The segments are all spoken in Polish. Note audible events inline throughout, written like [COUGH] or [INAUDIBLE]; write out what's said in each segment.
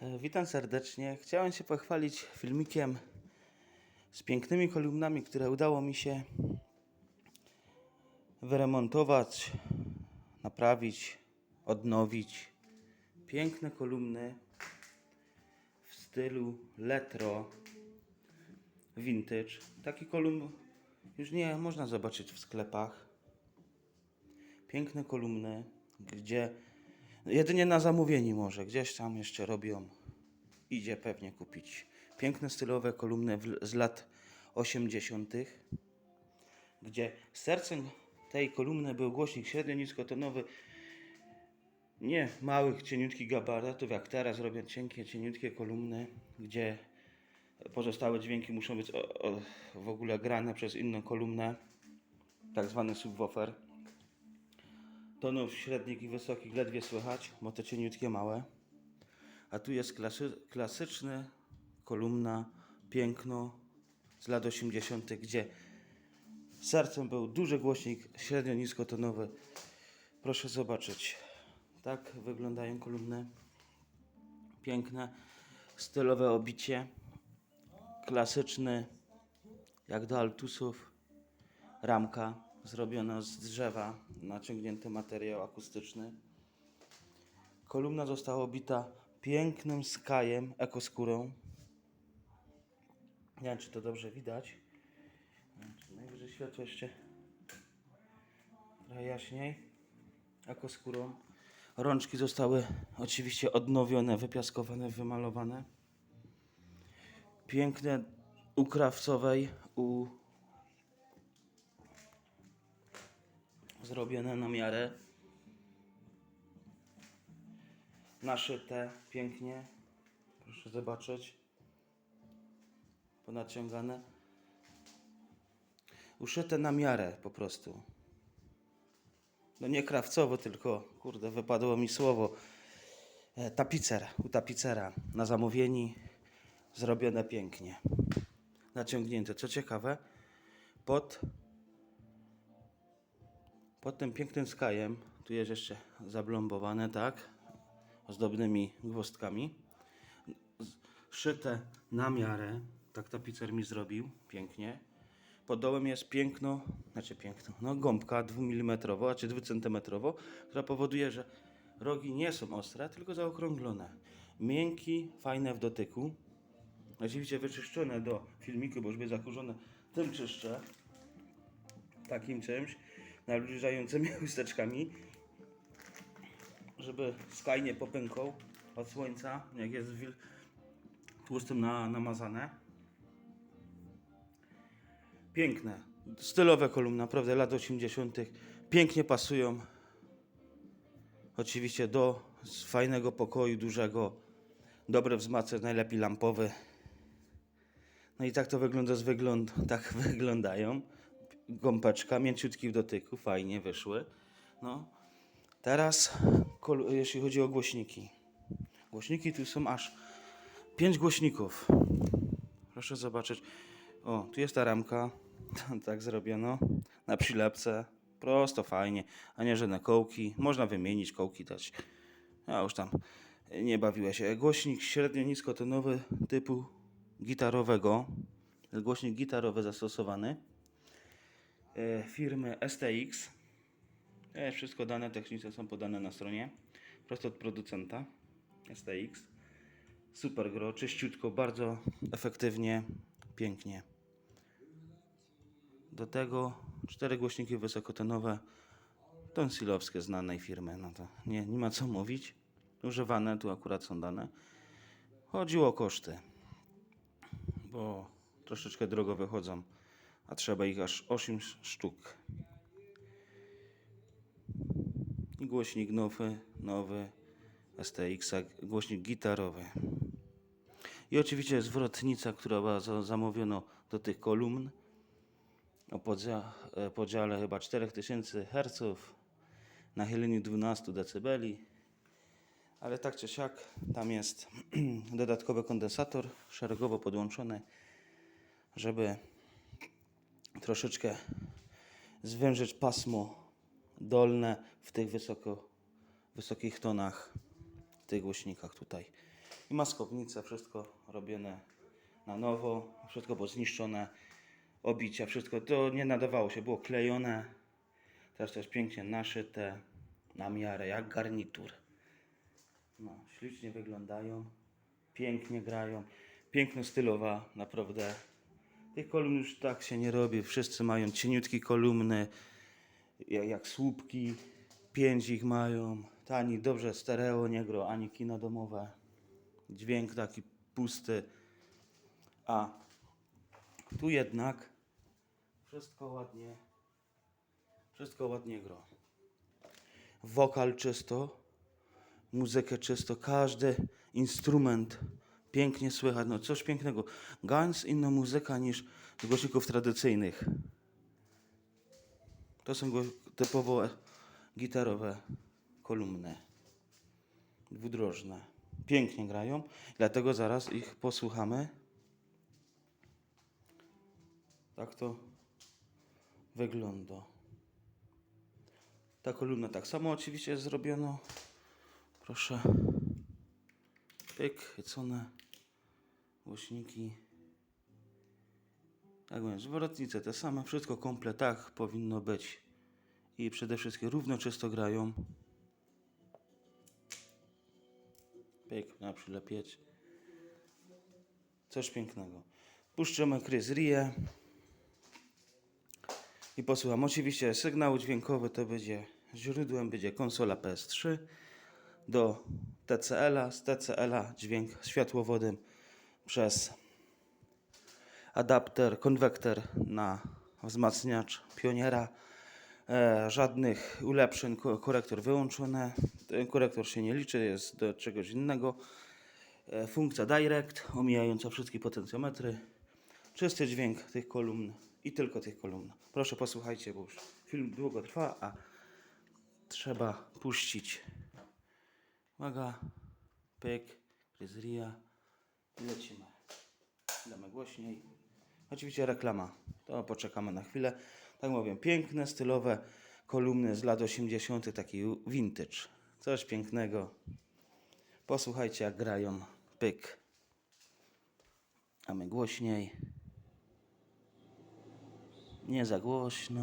E, Witam serdecznie. Chciałem się pochwalić filmikiem z pięknymi kolumnami, które udało mi się wyremontować, naprawić, odnowić. Piękne kolumny w stylu letro, vintage. Taki kolumn już nie można zobaczyć w sklepach. Piękne kolumny, gdzie jedynie na zamówienie może, gdzieś tam jeszcze robią. Idzie pewnie kupić. Piękne stylowe kolumny z lat 80., gdzie sercem tej kolumny był głośnik średnio niskotonowy, nie małych, cieniutkich gabarytów, jak teraz robią cienkie, cieniutkie kolumny, gdzie pozostałe dźwięki muszą być o, o, w ogóle grane przez inną kolumnę, tak zwany subwoofer. Tonów średnich i wysokich ledwie słychać, bo to cieniutkie małe. A tu jest klasy, klasyczny kolumna, piękno z lat 80., gdzie sercem był duży głośnik średnio niskotonowy. Proszę zobaczyć. Tak wyglądają kolumny. Piękne, stylowe obicie. Klasyczny, jak do altusów. Ramka zrobiona z drzewa, naciągnięty materiał akustyczny. Kolumna została obita pięknym skajem, ekoskórą. Nie wiem, czy to dobrze widać. Najwyżej światło jeszcze trochę jaśniej. Ekoskórą. Rączki zostały oczywiście odnowione, wypiaskowane, wymalowane. Piękne u krawcowej, u zrobione na miarę. Naszyte pięknie. Proszę zobaczyć. Ponaciągane. Uszyte na miarę po prostu. No nie krawcowo, tylko kurde, wypadło mi słowo. E, tapicer, u tapicera na zamówieni zrobione pięknie. Naciągnięte. Co ciekawe, pod pod tym pięknym skajem, tu jest jeszcze zablombowane, tak, ozdobnymi gwozdkami, szyte na miarę, tak tapicer mi zrobił, pięknie. Pod dołem jest piękno, znaczy piękno, no gąbka 2 mm, a czy 2 cm, która powoduje, że rogi nie są ostre, tylko zaokrąglone. Miękki, fajne w dotyku. Oczywiście wyczyszczone do filmiku, bo już były zakurzone tym czyszczę takim czymś, nawilżającymi [LAUGHS] chusteczkami, żeby skaj nie popękał od słońca, jak jest wil tłustym na, namazane. Piękne, stylowe kolumny, naprawdę lat 80. Pięknie pasują. Oczywiście do fajnego pokoju, dużego, dobre wzmacniacz, najlepiej lampowy. No i tak to wygląda z wygląd, tak [LAUGHS] wyglądają. Gąbeczka, mięciutki w dotyku, fajnie wyszły. No. Teraz, jeśli chodzi o głośniki. Głośniki tu są aż 5 głośników. Proszę zobaczyć. O, tu jest ta ramka. [LAUGHS] tak zrobiono. Na przylepce. Prosto, fajnie. A nie żadne kołki. Można wymienić kołki dać. Ja już tam nie bawiłem się. Głośnik średnio niskotonowy typu gitarowego. Głośnik gitarowy zastosowany firmy STX. E, wszystko dane techniczne są podane na stronie. Prosto od producenta STX. Super gro, czyściutko, bardzo efektywnie, pięknie. Do tego cztery głośniki wysokotonowe tonsilowskie znanej firmy. No to nie, nie ma co mówić. Używane tu akurat są dane. Chodziło o koszty, bo troszeczkę drogo wychodzą, a trzeba ich aż 8 sztuk. I głośnik nowy, nowy STX, głośnik gitarowy. I oczywiście zwrotnica, która była za- zamówiona do tych kolumn o podzia- e, podziale chyba 4000 Hz, nachyleniu 12 dB. Ale tak czy siak, tam jest [CLEARS THROAT] dodatkowy kondensator szeregowo podłączony, żeby troszeczkę zwężyć pasmo dolne w tych wysoko, wysokich tonach, w tych głośnikach tutaj. I maskownice, wszystko robione na nowo, wszystko było zniszczone, obicia, wszystko to nie nadawało się, było klejone. Teraz to jest pięknie naszyte, na miarę, jak garnitur. No, ślicznie wyglądają, pięknie grają, piękno stylowa, naprawdę. Tych kolumn już tak się nie robi, wszyscy mają cieniutkie kolumny, ja- jak słupki, pięć ich mają, tani, dobrze stereo, nie gro, ani kino domowe, dźwięk taki pusty, a tu jednak wszystko ładnie, wszystko ładnie gro. Wokal czysto, muzykę czysto, każdy instrument pięknie słychać. No coś pięknego. Ganz inna muzyka niż z głośników tradycyjnych. To są typowo gitarowe kolumny. Dwudrożne. Pięknie grają, dlatego zaraz ich posłuchamy. Tak to wygląda. Ta kolumna tak samo oczywiście zrobiono. Proszę. Pyk, chycone. Głośniki. Tak więc, zwrotnice te same, wszystko komplet, tak powinno być. I przede wszystkim równo czysto grają. Pyk, na przylepieć. Coś pięknego. Puszczymy Chris Rie. I posłucham. Oczywiście sygnał dźwiękowy to będzie źródłem, będzie konsola PS3 do TCL-a, z TCL-a dźwięk światłowodem przez adapter, konwektor na wzmacniacz Pioniera. E, żadnych ulepszeń, ko- korektor wyłączony. Ten korektor się nie liczy, jest do czegoś innego. E, funkcja Direct, omijająca wszystkie potencjometry. Czysty dźwięk tych kolumn i tylko tych kolumn. Proszę posłuchajcie, bo już film długo trwa, a trzeba puścić. Uwaga, pyk, gryzria i lecimy. Damy głośniej. Oczywiście reklama. To poczekamy na chwilę. Tak mówię, piękne, stylowe kolumny z lat 80. taki vintage. Coś pięknego. Posłuchajcie jak grają. Pyk. Damy głośniej. Nie za głośno.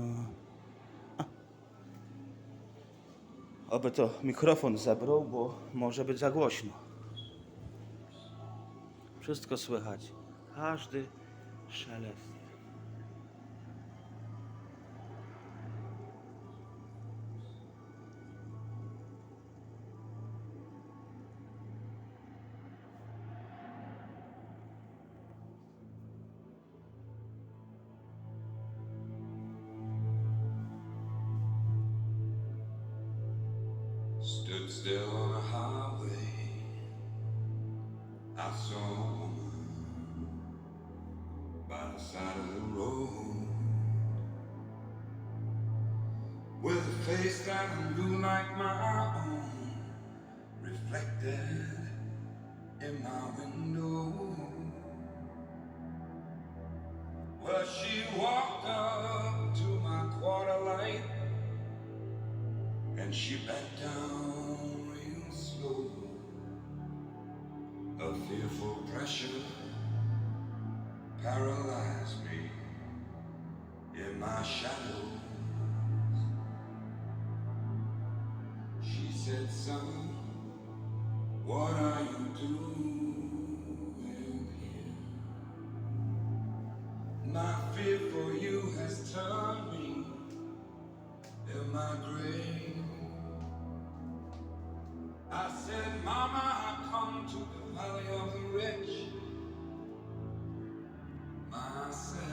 A. Oby to mikrofon zabrał, bo może być za głośno. Wszystko słychać. Każdy szelest. Stood still on a highway. I saw a woman by the side of the road with a face that blew like my own, reflected in my window. Fearful pressure paralyzed me in my shadows. She said, Son, what are you doing here? My fear for you has turned me in my grave. I said, Mama, I come to valley of the rich, myself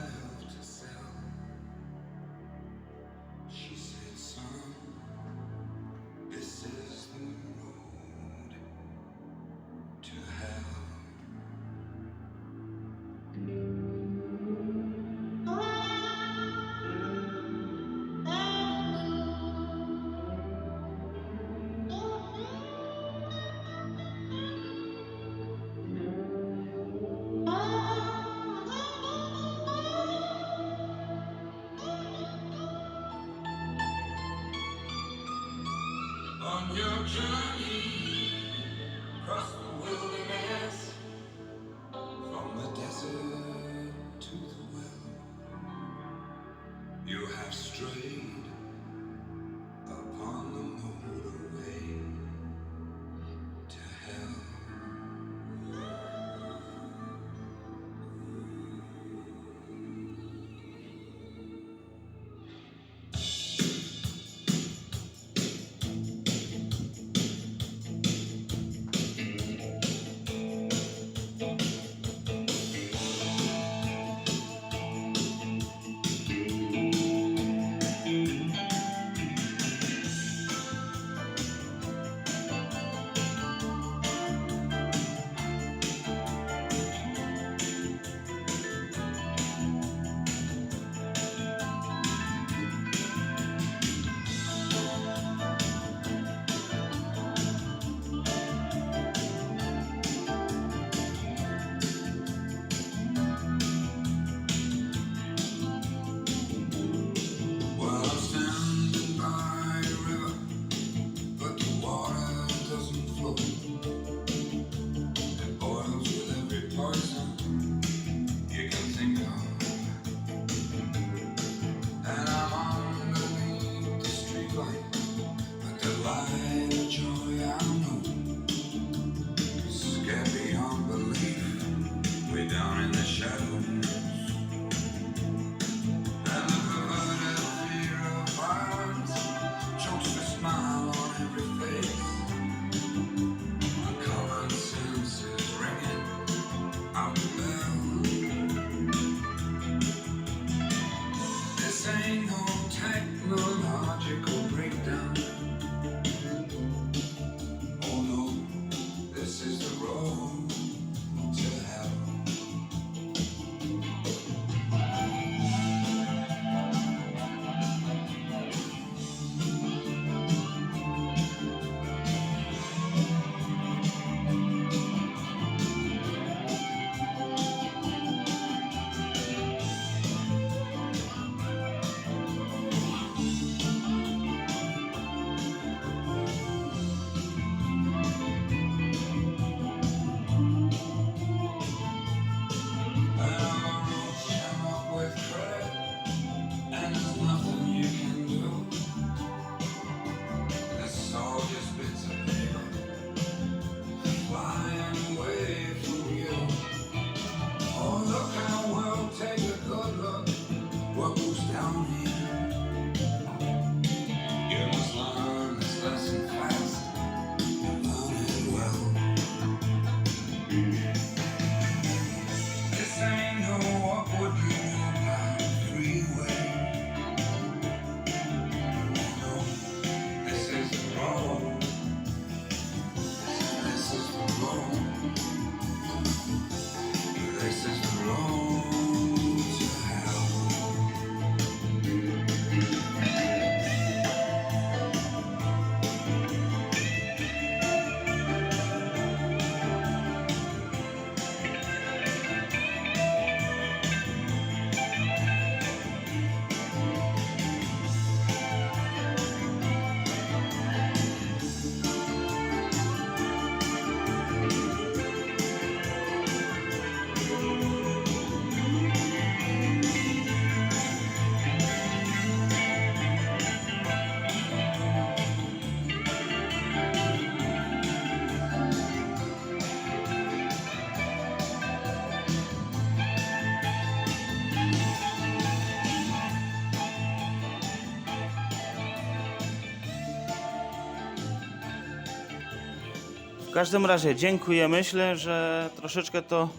każdym razie dziękuję. Myślę, że troszeczkę to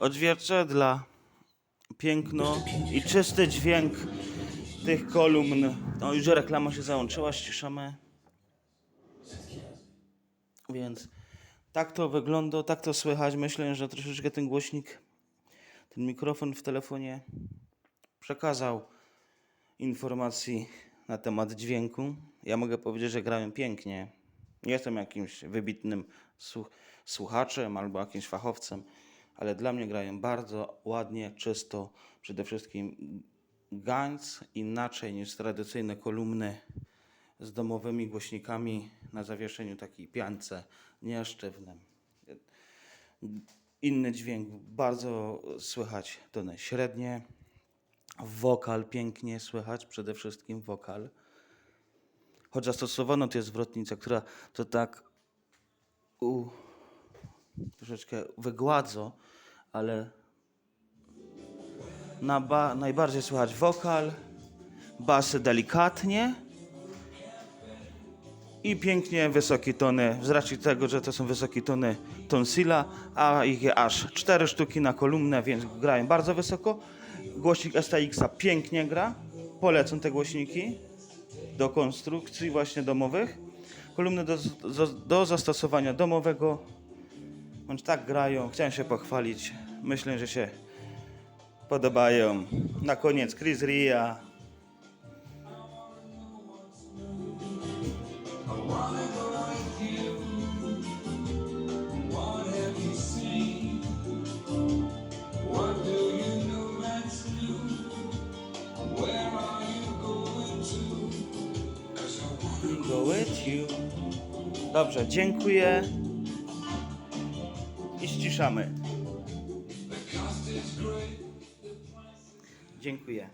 odzwierciedla piękno i czysty dźwięk tych kolumn. No już reklama się załączyła, ściszamy. Więc tak to wygląda, tak to słychać. Myślę, że troszeczkę ten głośnik, ten mikrofon w telefonie przekazał informacji na temat dźwięku. Ja mogę powiedzieć, że grają pięknie. Nie jestem jakimś wybitnym słuchaczem albo jakimś fachowcem, ale dla mnie grają bardzo ładnie, czysto. Przede wszystkim gańc inaczej niż tradycyjne kolumny z domowymi głośnikami na zawieszeniu takiej piance niesztywnym. Inny dźwięk, bardzo słychać tony średnie, Wokal pięknie słychać, przede wszystkim wokal. Choć zastosowano tu jest zwrotnica, która to tak u, troszeczkę wygładzo, ale na ba, najbardziej słychać wokal, basy delikatnie i pięknie wysokie tony, z racji tego, że to są wysokie tony tonsila, a ich jest aż cztery sztuki na kolumnę, więc grają bardzo wysoko. Głośnik STX-a pięknie gra, polecam te głośniki do konstrukcji właśnie domowych. Kolumny do, do, do zastosowania domowego, bądź tak grają, chciałem się pochwalić, myślę, że się podobają. Na koniec Chris Ria. You. Dobrze, dziękuję. I ściszamy. Dziękuję.